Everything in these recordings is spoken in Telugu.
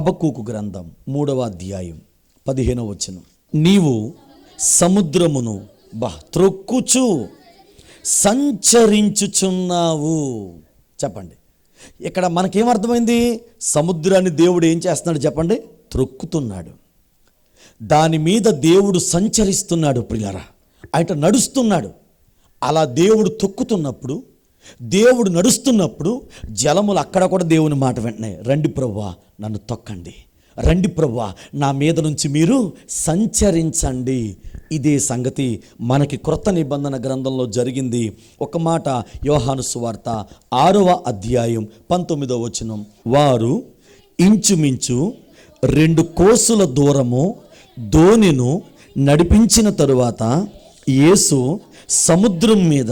హబకూకు గ్రంథం మూడవ అధ్యాయం పదిహేనవ వచనం. నీవు సముద్రమును బా త్రొక్కుచు సంచరించుచున్నావు. చెప్పండి. ఇక్కడ మనకేమర్థమైంది సముద్రాన్ని దేవుడు ఏం చేస్తున్నాడు చెప్పండి? త్రొక్కుతున్నాడు. దాని మీద దేవుడు సంచరిస్తున్నాడు ప్రియారా ఆయన నడుస్తున్నాడు. అలా దేవుడు తొక్కుతున్నప్పుడు దేవుడు నడుస్తున్నప్పుడు జలములు అక్కడ కూడా దేవుని మాట వెంటనే రండి ప్రవ్వా నన్ను తొక్కండి. రండి ప్రవ్వా నా మీద నుంచి మీరు సంచరించండి. ఇదే సంగతి మనకి క్రొత్త నిబంధన గ్రంథంలో జరిగింది. ఒక మాట యోహాను సువార్త ఆరవ అధ్యాయం పంతొమ్మిదవ వచనం. వారు ఇంచుమించు రెండు కోసుల దూరము ధోనిను నడిపించిన తరువాత యేసు సముద్రం మీద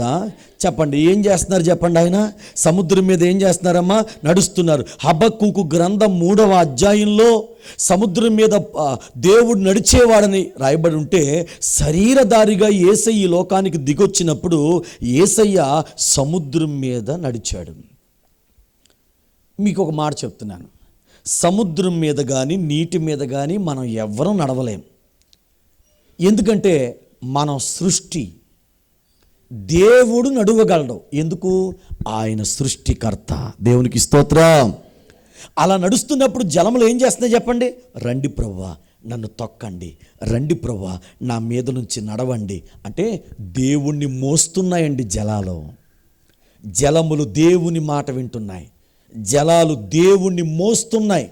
చెప్పండి ఏం చేస్తున్నారు చెప్పండి ఆయన? సముద్రం మీద ఏం చేస్తున్నారమ్మా? నడుస్తున్నారు. హబక్కుకు గ్రంథం మూడవ అధ్యాయంలో సముద్రం మీద దేవుడు నడిచేవాడని రాయబడి ఉంటే శరీరధారిగా ఏసయ్య ఈ లోకానికి దిగొచ్చినప్పుడు ఏసయ్య సముద్రం మీద నడిచాడు. మీకు ఒక మాట చెప్తున్నాను. సముద్రం మీద కానీ నీటి మీద కానీ మనం ఎవ్వరం నడవలేం. ఎందుకంటే మనం సృష్టి దేవుడు నడువగలడు. ఎందుకు? ఆయన సృష్టికర్త. దేవునికి స్తోత్రం. అలా నడుస్తున్నప్పుడు జలములు ఏం చేస్తున్నాయి చెప్పండి? రండి ప్రవ్వా నన్ను తొక్కండి. రండి ప్రవ్వా నా మీద నుంచి నడవండి. అంటే దేవుణ్ణి మోస్తున్నాయండి జలాలు. జలములు దేవుని మాట వింటున్నాయి. జలాలు దేవుణ్ణి మోస్తున్నాయి.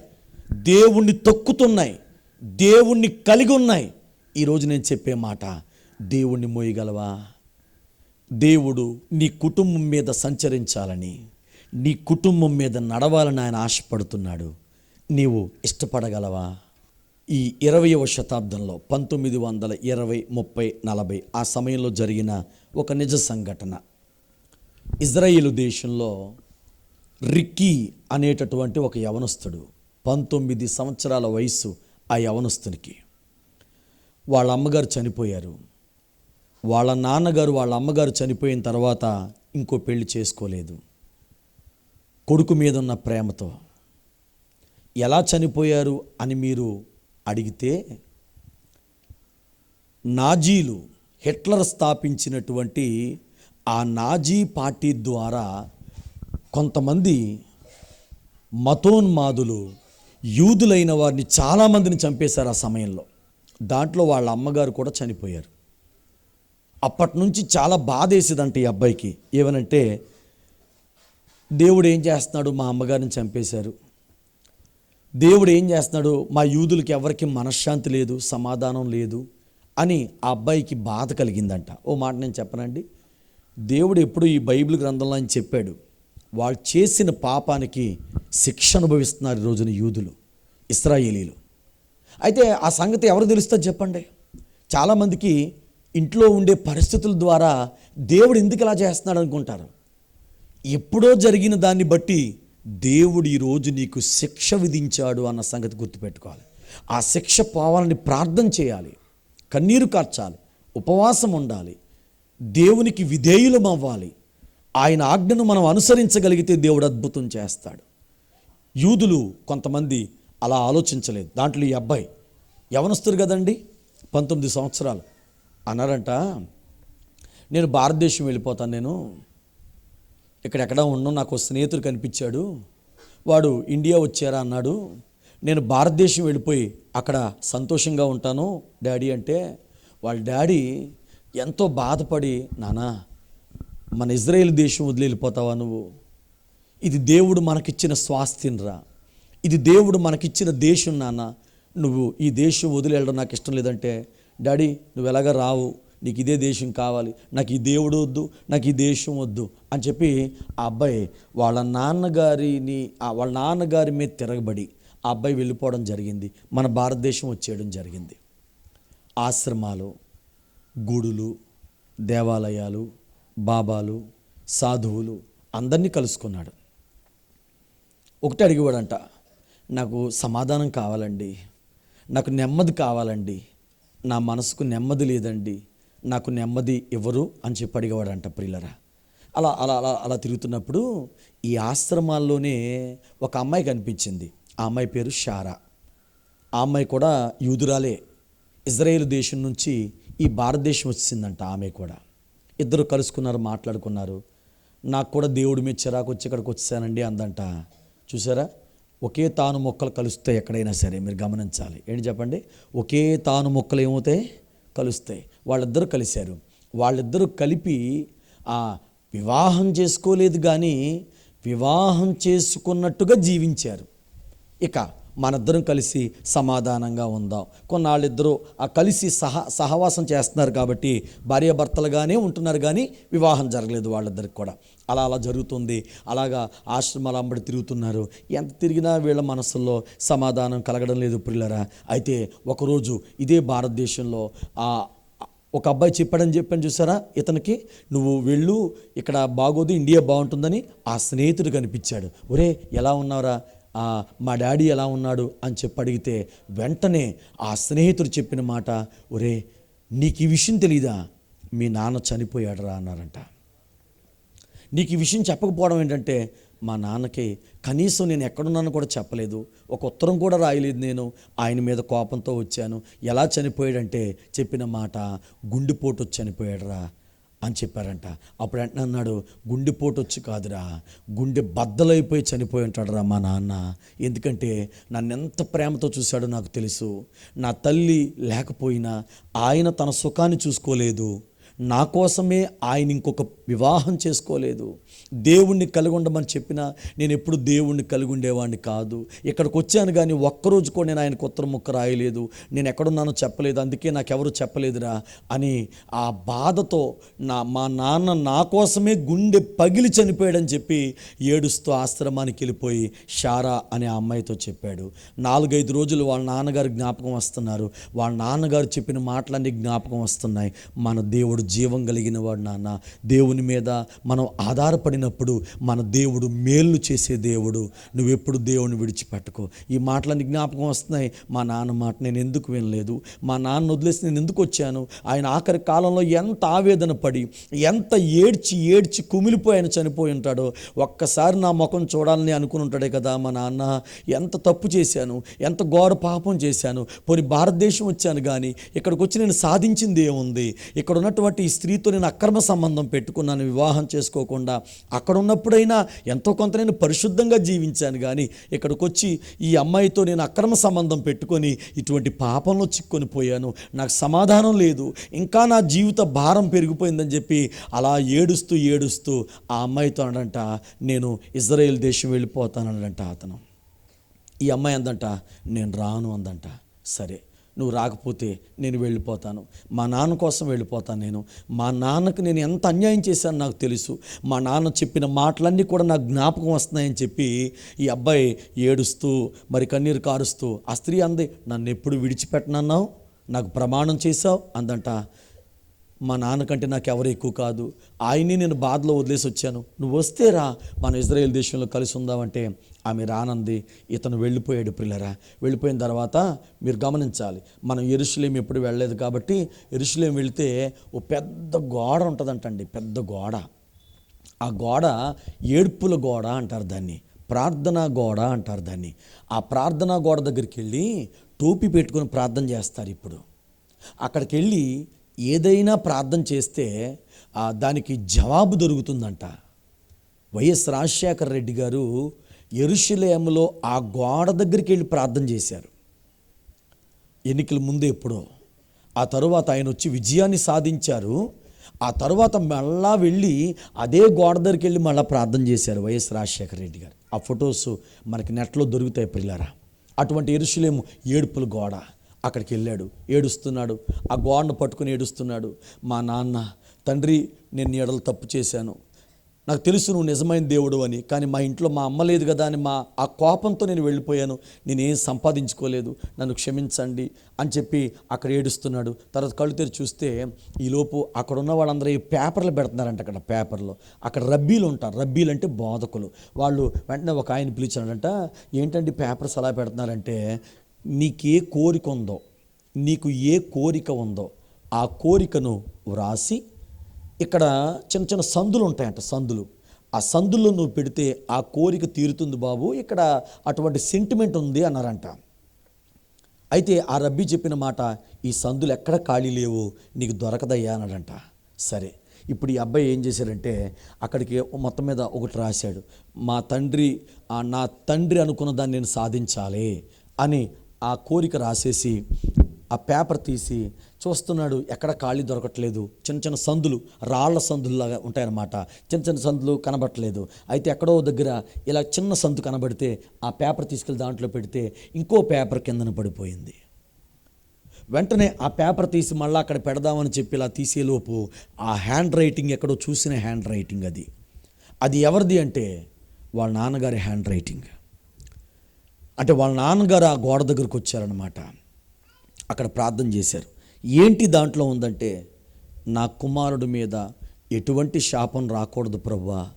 దేవుణ్ణి తొక్కుతున్నాయి. దేవుణ్ణి కలిగి ఉన్నాయి. ఈరోజు నేను చెప్పే మాట దేవుణ్ణి మోయగలవా? దేవుడు నీ కుటుంబం మీద సంచరించాలని నీ కుటుంబం మీద నడవాలని ఆయన ఆశపడుతున్నాడు. నీవు ఇష్టపడగలవా? ఈ ఇరవయవ శతాబ్దంలో పంతొమ్మిది వందల ఇరవై ముప్పై నలభై ఆ సమయంలో జరిగిన ఒక నిజ సంఘటన. ఇజ్రాయేలు దేశంలో రిక్కీ అనేటటువంటి ఒక యవనస్తుడు పంతొమ్మిది సంవత్సరాల వయస్సు ఆ యవనస్తునికి. వాళ్ళ అమ్మగారు చనిపోయారు. వాళ్ళ నాన్నగారు వాళ్ళ అమ్మగారు చనిపోయిన తర్వాత ఇంకో పెళ్ళి చేసుకోలేదు. కొడుకు మీద ఉన్న ప్రేమతో. ఎలా చనిపోయారు అని మీరు అడిగితే నాజీలు హిట్లర్ స్థాపించినటువంటి ఆ నాజీ పార్టీ ద్వారా కొంతమంది మతోన్మాదులు యూదులైన వారిని చాలామందిని చంపేశారు ఆ సమయంలో. దాంట్లో వాళ్ళ అమ్మగారు కూడా చనిపోయారు. అప్పటి నుంచి చాలా బాధేసేదంట ఈ అబ్బాయికి. ఏమనంటే దేవుడు ఏం చేస్తున్నాడు? మా అమ్మగారిని చంపేశారు. దేవుడు ఏం చేస్తున్నాడు? మా యూదులకి ఎవరికి మనశ్శాంతి లేదు సమాధానం లేదు అని ఆ అబ్బాయికి బాధ కలిగిందంట. ఓ మాట నేను చెప్పనండి. దేవుడు ఎప్పుడు ఈ బైబిల్ గ్రంథంలో అని చెప్పాడు వాళ్ళు చేసిన పాపానికి శిక్ష అనుభవిస్తున్నారు ఈ రోజున యూదులు ఇస్రాయేలీలు. అయితే ఆ సంగతి ఎవరు తెలుస్తుంది చెప్పండి? చాలామందికి ఇంట్లో ఉండే పరిస్థితుల ద్వారా దేవుడు ఎందుకు ఇలా చేస్తున్నాడు అనుకుంటారు? ఎప్పుడో జరిగిన దాన్ని బట్టి దేవుడు ఈరోజు నీకు శిక్ష విధించాడు అన్న సంగతి గుర్తుపెట్టుకోవాలి. ఆ శిక్ష పోవాలని ప్రార్థన చేయాలి. కన్నీరు కార్చాలి. ఉపవాసం ఉండాలి. దేవునికి విధేయులం అవ్వాలి ఆయన ఆజ్ఞను మనం అనుసరించగలిగితే దేవుడు అద్భుతం చేస్తాడు. యూదులు కొంతమంది అలా ఆలోచించలేదు. దాంట్లో ఈ అబ్బాయి యవనస్తుడు కదండి? పంతొమ్మిది సంవత్సరాలు. అన్నారంట నేను భారతదేశం వెళ్ళిపోతాను నేను. ఇక్కడెక్కడ ఉండను నాకు స్నేహితుడు కనిపించాడు. వాడు ఇండియా వచ్చారా? అన్నాడు. నేను భారతదేశం వెళ్ళిపోయి అక్కడ సంతోషంగా ఉంటాను డాడీ. అంటే వాళ్ళ డాడీ ఎంతో బాధపడి నానా మన ఇజ్రాయేల్ దేశం వదిలి వెళ్ళిపోతావా నువ్వు? ఇది దేవుడు మనకిచ్చిన స్వాస్థ్యంరా. ఇది దేవుడు మనకిచ్చిన దేశం నాన్న నువ్వు ఈ దేశం వదిలి వెళ్ళడం నాకు ఇష్టం లేదంటే డాడీ నువ్వు ఎలాగ రావు? నీకు ఇదే దేశం కావాలి. నాకు ఈ దేవుడు వద్దు నాకు ఈ దేశం వద్దు అని చెప్పి ఆ అబ్బాయి వాళ్ళ నాన్నగారిని వాళ్ళ నాన్నగారి మీద తిరగబడి ఆ అబ్బాయి వెళ్ళిపోవడం జరిగింది. మన భారతదేశం వచ్చేయడం జరిగింది. ఆశ్రమాలు గుడులు దేవాలయాలు బాబాలు సాధువులు అందరినీ కలుసుకున్నాడు. ఒకటి అడిగేవాడంట నాకు సమాధానం కావాలండి. నాకు నెమ్మది కావాలండి. నా మనసుకు నెమ్మది లేదండి. నాకు నెమ్మది ఎవరు అని చెప్పి అడిగేవాడంట ప్రియులరా. అలా అలా అలా అలా తిరుగుతున్నప్పుడు ఈ ఆశ్రమాల్లోనే ఒక అమ్మాయి కనిపించింది. ఆ అమ్మాయి పేరు షారా. ఆ అమ్మాయి కూడా యూదురాలే. ఇజ్రాయేల్ దేశం నుంచి ఈ భారతదేశం వచ్చిందంట ఆమె కూడా. ఇద్దరు కలుసుకున్నారు మాట్లాడుకున్నారు. నాకు కూడా దేవుడి మీద చిరాకు వచ్చి ఇక్కడికి వచ్చానండి అందంట. చూసారా? ఒకే తాను మొక్కలు కలుస్తాయి ఎక్కడైనా సరే మీరు గమనించాలి. ఏంటి చెప్పండి? ఒకే తాను మొక్కలు ఏమవుతాయి కలుస్తాయి. వాళ్ళిద్దరూ కలిశారు. వాళ్ళిద్దరూ కలిపి ఆ వివాహం చేసుకోలేదు కానీ వివాహం చేసుకున్నట్టుగా జీవించారు. ఇక మనిద్దరం కలిసి సమాధానంగా ఉందాం. కొన్నాళ్ళిద్దరూ ఆ కలిసి సహ సహవాసం చేస్తున్నారు కాబట్టి భార్యాభర్తలుగానే ఉంటున్నారు కానీ వివాహం జరగలేదు వాళ్ళిద్దరికి కూడా. అలా అలా జరుగుతుంది. అలాగా ఆశ్రమాలు అంబడి తిరుగుతున్నారు. ఎంత తిరిగినా వీళ్ళ మనసుల్లో సమాధానం కలగడం లేదు పిల్లరా అయితే ఒకరోజు ఇదే భారతదేశంలో ఆ ఒక అబ్బాయి చెప్పాడని చెప్పాను చూసారా? ఇతనికి నువ్వు వెళ్ళు ఇక్కడ బాగోదు ఇండియా బాగుంటుందని ఆ స్నేహితుడు కనిపించాడు. ఒరే ఎలా ఉన్నావురా? మా డాడీ ఎలా ఉన్నాడు అని చెప్పి అడిగితే వెంటనే ఆ స్నేహితుడు చెప్పిన మాట ఒరే నీకు ఈ విషయం తెలీదా? మీ నాన్న చనిపోయాడురా అన్నారంట. నీకు ఈ విషయం చెప్పకపోవడం ఏంటంటే మా నాన్నకి కనీసం నేను ఎక్కడున్నాను కూడా చెప్పలేదు. ఒక ఉత్తరం కూడా రాయలేదు నేను. ఆయన మీద కోపంతో వచ్చాను. ఎలా చనిపోయాడంటే చెప్పిన మాట గుండెపోటు చనిపోయాడరా. అని చెప్పారంట. అప్పుడు వెంటనే అన్నాడు గుండెపోటు వచ్చి కాదురా. గుండె బద్దలైపోయి చనిపోయి ఉంటాడురా మా నాన్న. ఎందుకంటే నన్ను ఎంత ప్రేమతో చూశాడో నాకు తెలుసు. నా తల్లి లేకపోయినా ఆయన తన సుఖాన్ని చూసుకోలేదు. నా కోసమే ఆయన ఇంకొక వివాహం చేసుకోలేదు. దేవుణ్ణి కలిగి ఉండమని చెప్పినా నేను ఎప్పుడు దేవుణ్ణి కలిగి ఉండేవాడిని కాదు. ఇక్కడికి వచ్చాను కానీ ఒక్కరోజు కూడా నేను ఆయనకు ఉత్తరం ముక్క రాయలేదు. నేను ఎక్కడున్నానో చెప్పలేదు. అందుకే నాకెవరు చెప్పలేదురా అని ఆ బాధతో నా మా నాన్న నా కోసమే గుండె పగిలి చనిపోయాడని చెప్పి ఏడుస్తూ ఆశ్రమానికి వెళ్ళిపోయి షారా అనే అమ్మాయితో చెప్పాడు. నాలుగైదు రోజులు వాళ్ళ నాన్నగారు జ్ఞాపకం వస్తున్నారు. వాళ్ళ నాన్నగారు చెప్పిన మాటలన్నీ జ్ఞాపకం వస్తున్నాయి. మన దేవుడు జీవం కలిగిన వాడు నాన్న. దేవుని మీద మనం ఆధారపడినప్పుడు మన దేవుడు మేలు చేసే దేవుడు. నువ్వెప్పుడు దేవుని విడిచిపెట్టుకో. ఈ మాటలన్నీ జ్ఞాపకం వస్తున్నాయి. మా నాన్న మాట నేను ఎందుకు వినలేదు? మా నాన్న వదిలేసి నేను ఎందుకు వచ్చాను? ఆయన ఆఖరి కాలంలో ఎంత ఆవేదన పడి ఎంత ఏడ్చి ఏడ్చి కుమిలిపోయి ఆయన చనిపోయి ఉంటాడో ఒక్కసారి నా ముఖం చూడాలని అనుకుని ఉంటాడే కదా మా నాన్న. ఎంత తప్పు చేశాను? ఎంత ఘోర పాపం చేశాను? పోనీ భారతదేశం వచ్చాను కానీ ఇక్కడికి వచ్చి నేను సాధించింది ఏముంది? ఇక్కడ ఉన్నటువంటి ఈ స్త్రీతో నేను అక్రమ సంబంధం పెట్టుకున్నాను వివాహం చేసుకోకుండా. అక్కడ ఉన్నప్పుడైనా ఎంతో కొంత నేను పరిశుద్ధంగా జీవించాను కానీ ఇక్కడికి వచ్చి ఈ అమ్మాయితో నేను అక్రమ సంబంధం పెట్టుకొని ఇటువంటి పాపంలో చిక్కుని పోయాను. నాకు సమాధానం లేదు. ఇంకా నా జీవిత భారం పెరిగిపోయిందని చెప్పి అలా ఏడుస్తూ ఏడుస్తూ ఆ అమ్మాయితో అనంట నేను ఇజ్రాయెల్ దేశం వెళ్ళిపోతానడంట అతను. ఈ అమ్మాయి అందంట నేను రాను అందంట. సరే. నువ్వు రాకపోతే నేను వెళ్ళిపోతాను. మా నాన్న కోసం వెళ్ళిపోతాను నేను. మా నాన్నకు నేను ఎంత అన్యాయం చేశాను నాకు తెలుసు. మా నాన్న చెప్పిన మాటలన్నీ కూడా నాకు జ్ఞాపకం వస్తున్నాయని చెప్పి ఈ అబ్బాయి ఏడుస్తూ మరి కన్నీరు కారుస్తూ ఆ స్త్రీ అంది నన్ను ఎప్పుడు విడిచిపెట్టనన్నావు? నాకు ప్రమాణం చేశావు? అందంట. మా నాన్నకంటే నాకు ఎవరు ఎక్కువ కాదు. ఆయన్ని నేను బాధలో వదిలేసి వచ్చాను. నువ్వు వస్తే రా మనం ఇజ్రాయెల్ దేశంలో కలిసి ఉందామంటే ఆమె రానంది ఇతను వెళ్ళిపోయాడు పిల్లరా వెళ్ళిపోయిన తర్వాత మీరు గమనించాలి మనం ఎరుషులేం ఎప్పుడు వెళ్ళలేదు కాబట్టి ఎరుసలేం వెళితే ఓ పెద్ద గోడ ఉంటుందంటండి పెద్ద గోడ. ఆ గోడ ఏడ్పుల గోడ అంటారు దాన్ని ప్రార్థనా గోడ అంటారు దాన్ని. ఆ ప్రార్థనా గోడ దగ్గరికి వెళ్ళి టోపీ పెట్టుకొని ప్రార్థన చేస్తారు ఇప్పుడు. అక్కడికి వెళ్ళి ఏదైనా ప్రార్థన చేస్తే దానికి జవాబు దొరుకుతుందంట. వైఎస్ రాజశేఖర రెడ్డి గారు ఎరుషులేములో ఆ గోడ దగ్గరికి వెళ్ళి ప్రార్థన చేశారు. ఎన్నికల ముందు ఎప్పుడో. ఆ తరువాత ఆయన వచ్చి విజయాన్ని సాధించారు. ఆ తర్వాత మళ్ళా వెళ్ళి అదే గోడ దగ్గరికి వెళ్ళి మళ్ళీ ప్రార్థన చేశారు వైఎస్ రాజశేఖర రెడ్డి గారు. ఆ ఫొటోస్ మనకి నెట్లో దొరుకుతాయి పిల్లరా అటువంటి ఎరుషులేము ఏడుపుల గోడ. అక్కడికి వెళ్ళాడు ఏడుస్తున్నాడు ఆ గోడను పట్టుకుని ఏడుస్తున్నాడు మా నాన్న తండ్రి నేను నీడలు తప్పు చేశాను. నాకు తెలుసు నువ్వు నిజమైన దేవుడు అని కానీ మా ఇంట్లో మా అమ్మ లేదు కదా అని మా ఆ కోపంతో నేను వెళ్ళిపోయాను. నేనేం సంపాదించుకోలేదు. నన్ను క్షమించండి అని చెప్పి అక్కడ ఏడుస్తున్నాడు. తర్వాత కళ్ళు తెరి చూస్తే ఈలోపు అక్కడ ఉన్న వాళ్ళందరూ ఈ పేపర్లు పెడుతున్నారంట అక్కడ పేపర్లో. అక్కడ రబ్బీలు ఉంటారు. రబ్బీలు అంటే బోధకులు. వాళ్ళు వెంటనే ఒక ఆయన పిలిచాడంట ఏంటండి పేపర్స్ అలా పెడుతున్నారంటే నీకే కోరిక ఉందో నీకు ఏ కోరిక ఉందో ఆ కోరికను వ్రాసి ఇక్కడ చిన్న చిన్న సందులు ఉంటాయంట సందులు. ఆ సందుల్లో నువ్వు పెడితే ఆ కోరిక తీరుతుంది బాబు ఇక్కడ అటువంటి సెంటిమెంట్ ఉంది అన్నారంట. అయితే ఆ రబ్బీ చెప్పిన మాట ఈ సందులు ఎక్కడ ఖాళీ లేవు నీకు దొరకదయ్యా అన్నాడంట. సరే ఇప్పుడు ఈ అబ్బాయి ఏం చేశాడంటే అక్కడికి మొత్తం మీద ఒకటి రాశాడు. మా తండ్రి నా తండ్రి అనుకున్న దాన్ని నేను సాధించాలి అని ఆ కోరిక రాసేసి ఆ పేపర్ తీసి చూస్తున్నాడు ఎక్కడ ఖాళీ దొరకట్లేదు. చిన్న చిన్న సందులు రాళ్ళ సందుల్లాగా ఉంటాయన్నమాట. చిన్న చిన్న సందులు కనబట్టలేదు అయితే ఎక్కడో దగ్గర ఇలా చిన్న సందు కనబడితే ఆ పేపర్ తీసుకెళ్ళి దాంట్లో పెడితే ఇంకో పేపర్ కిందన పడిపోయింది. వెంటనే ఆ పేపర్ తీసి మళ్ళీ అక్కడ పెడదామని చెప్పి ఇలా తీసేలోపు ఆ హ్యాండ్ రైటింగ్ ఎక్కడో చూసిన హ్యాండ్ రైటింగ్ అది. అది ఎవరిది అంటే వాళ్ళ నాన్నగారి హ్యాండ్ రైటింగ్. అంటే వాళ్ళ నాన్నగారు ఆ గోడ దగ్గరకు వచ్చారనమాట అక్కడ ప్రార్థన చేశారు. ఏంటి దాంట్లో ఉందంటే నా కుమారుడు మీద ఎటువంటి శాపం రాకూడదు ప్రభువా.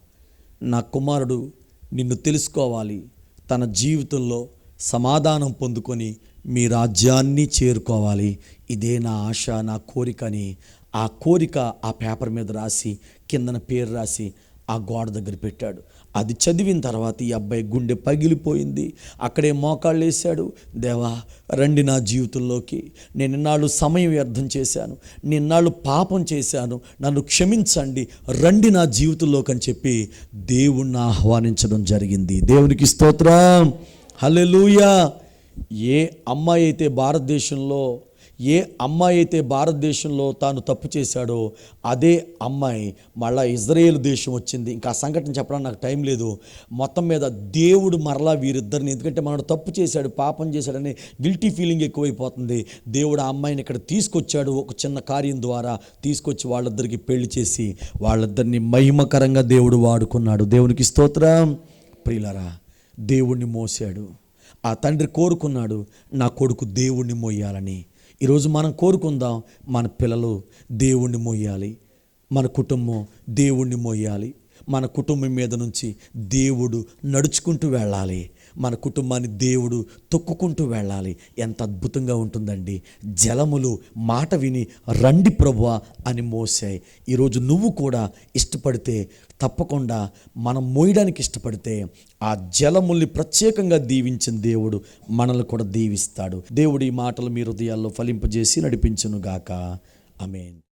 నా కుమారుడు నిన్ను తెలుసుకోవాలి. తన జీవితంలో సమాధానం పొందుకొని మీ రాజ్యాన్ని చేరుకోవాలి. ఇదే నా ఆశ నా కోరిక అని ఆ కోరిక ఆ పేపర్ మీద రాసి కిందన పేరు రాసి ఆ గోడ దగ్గర పెట్టాడు. అది చదివిన తర్వాత ఈ అబ్బాయి గుండె పగిలిపోయింది. అక్కడే మోకాళ్ళు వేశాడు. దేవా రండి నా జీవితంలోకి. నేను ఇన్నాళ్ళు సమయం వ్యర్థం చేశాను. నిన్నాళ్ళు పాపం చేశాను. నన్ను క్షమించండి. రండి నా జీవితంలోకి అని చెప్పి దేవుణ్ణి ఆహ్వానించడం జరిగింది. దేవునికి స్తోత్రం. హల్లెలూయా. ఏ అమ్మాయి అయితే భారతదేశంలో ఏ అమ్మాయి అయితే భారతదేశంలో తాను తప్పు చేశాడో అదే అమ్మాయి మళ్ళా ఇజ్రాయేల్ దేశం వచ్చింది. ఇంకా ఆ సంఘటన చెప్పడానికి నాకు టైం లేదు. మొత్తం మీద దేవుడు మరలా వీరిద్దరిని ఎందుకంటే మనడు తప్పు చేశాడు పాపం చేశాడని గిల్టీ ఫీలింగ్ ఎక్కువైపోతుంది. దేవుడు ఆ అమ్మాయిని ఇక్కడ తీసుకొచ్చాడు ఒక చిన్న కార్యం ద్వారా తీసుకొచ్చి వాళ్ళిద్దరికి పెళ్ళి చేసి వాళ్ళిద్దరిని మహిమకరంగా దేవుడు వాడుకున్నాడు. దేవునికి స్తోత్రం. ప్రియులరా దేవుణ్ణి మోసాడు ఆ తండ్రి కోరుకున్నాడు నా కొడుకు దేవుణ్ణి మోయాలని. ఈరోజు మనం కోరుకుందాం మన పిల్లలు దేవుణ్ణి మోయాలి మన కుటుంబం దేవుణ్ణి మోయాలి మన కుటుంబం మీద నుంచి దేవుడు నడుచుకుంటూ వెళ్ళాలి. మన కుటుంబాన్ని దేవుడు తొక్కుకుంటూ వెళ్ళాలి. ఎంత అద్భుతంగా ఉంటుందండి. జలములు మాట విని రండి ప్రభు అని మోసాయి ఈరోజు నువ్వు కూడా ఇష్టపడితే తప్పకుండా మనం మోయడానికి ఇష్టపడితే ఆ జలముల్ని ప్రత్యేకంగా దీవించిన దేవుడు మనల్ని కూడా దీవిస్తాడు. దేవుడు ఈ మాటలు మీ హృదయాల్లో ఫలింపజేసి నడిపించునుగాక. అమేన్